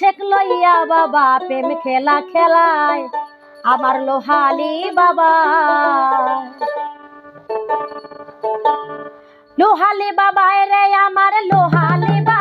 আশেক লইয়া বাবা প্রেম খেলা খেলায়, আমার লোহালি বাবা। লোহালি বাবা রে, আমার লোহালি বাবা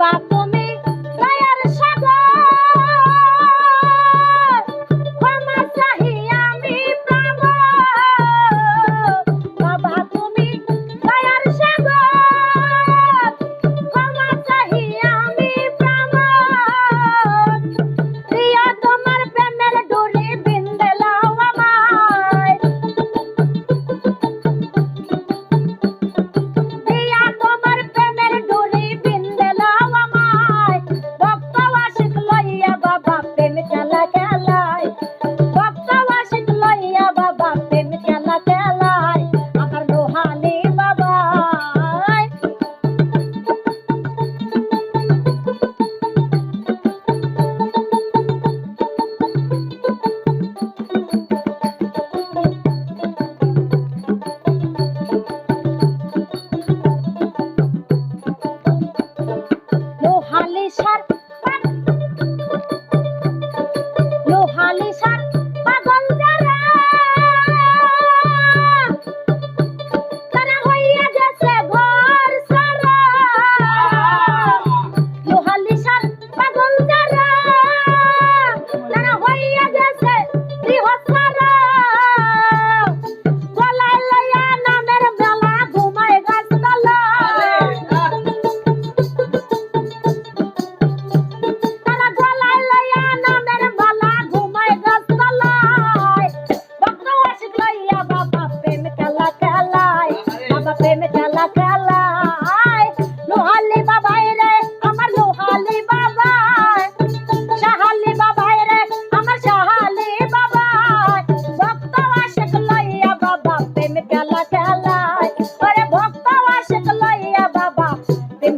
বাবা বালিশা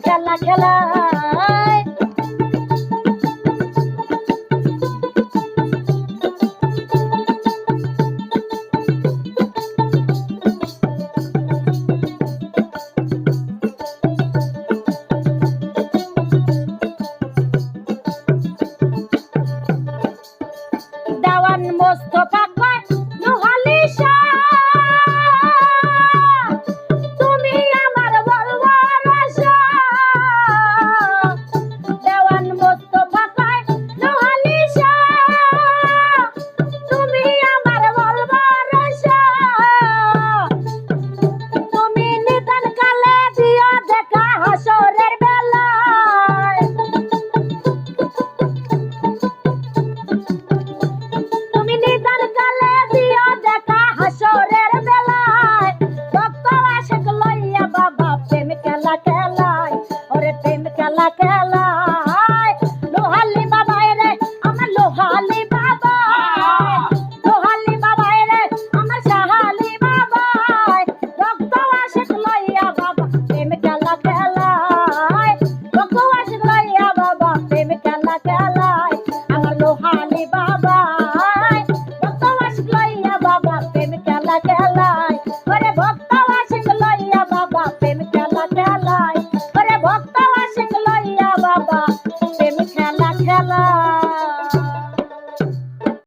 খেলা খেলায়। দাওয়ান মোস্তফা